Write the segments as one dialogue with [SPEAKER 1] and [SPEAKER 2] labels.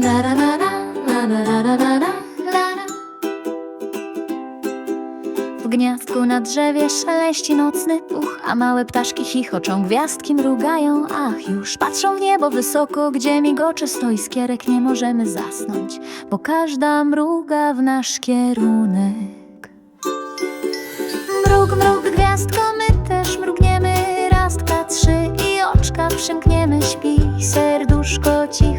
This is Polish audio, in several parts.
[SPEAKER 1] La la. W gniazdku na drzewie szeleści nocny puch, a małe ptaszki chichoczą, gwiazdki mrugają, ach, już patrzą w niebo wysoko, gdzie migocze stoi skierek, nie możemy zasnąć, bo każda mruga w nasz kierunek. Mrug, mrug, gwiazdko, my też mrugniemy, raz, dwa, trzy i oczka przymkniemy, śpi serduszko cicho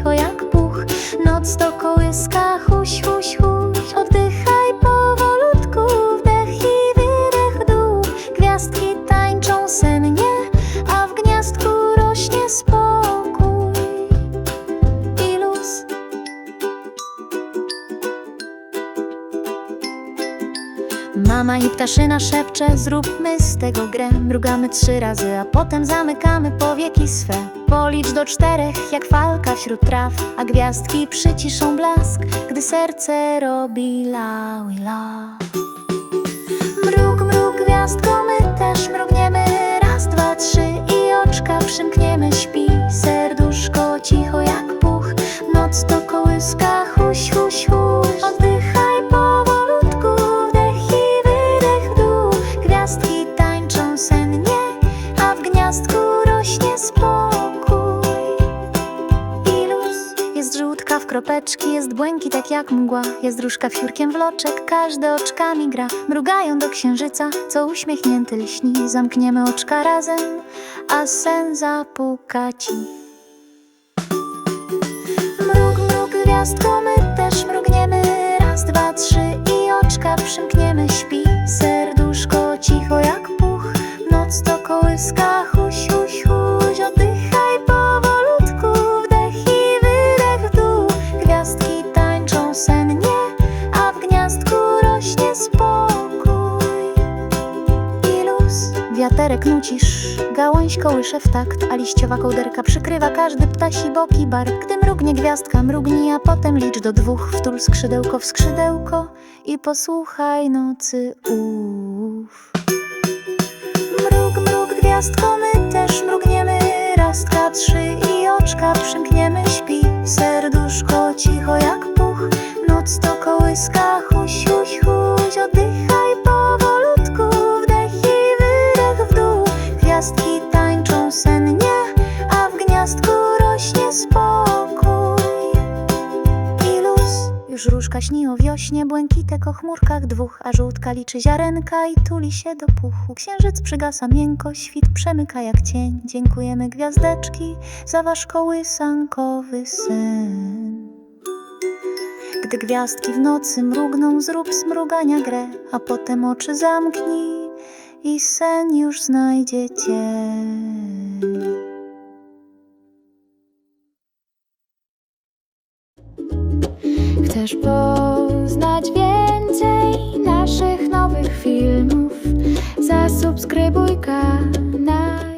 [SPEAKER 1] Mama i ptaszyna szepcze, zróbmy z tego grę. Mrugamy trzy razy, a potem zamykamy powieki swe. Policz do czterech, jak falka wśród traw A gwiazdki przyciszą blask, gdy serce robi la la. Mrug, mrug, gwiazdko, my też mrugniemy. Raz, dwa, trzy i oczka przymkniemy. Śpi serduszko cicho jak puch. Noc to kołyska, kropeczki, jest błękit tak jak mgła. Jest różka fiurkiem w loczek, każde oczkami gra. Mrugają do księżyca, co uśmiechnięty lśni. Zamkniemy oczka razem, a sen zapuka ci. Mrug, mrug, gwiazdko, my też mrugniemy. Raz, dwa, trzy i oczka przymkniemy. Śpi serduszko cicho jak puch. Noc to kołyska, huś, Wiaterek nucisz, gałąź kołysze w takt, a liściowa kołderka przykrywa każdy ptasi bok i bark. Gdy mrugnie gwiazdka, mrugnij, a potem licz do dwóch, wtul skrzydełko w skrzydełko i posłuchaj nocy ów. Mrug, mrug, gwiazdko, my też mrugniemy, raz, dwa, trzy i oczka przymkniemy, śpi serduszko cicho jak puch, noc to kołyska, Już różka śni o wiośnie, błękitek o chmurkach dwóch, a żółtka liczy ziarenka i tuli się do puchu. Księżyc przygasa miękko, świt przemyka jak cień. Dziękujemy gwiazdeczki za wasz kołysankowy sen. Gdy gwiazdki w nocy mrugną, zrób z mrugania grę, a potem oczy zamknij i sen już znajdzie cię. Chcesz poznać więcej naszych nowych filmów? Zasubskrybuj kanał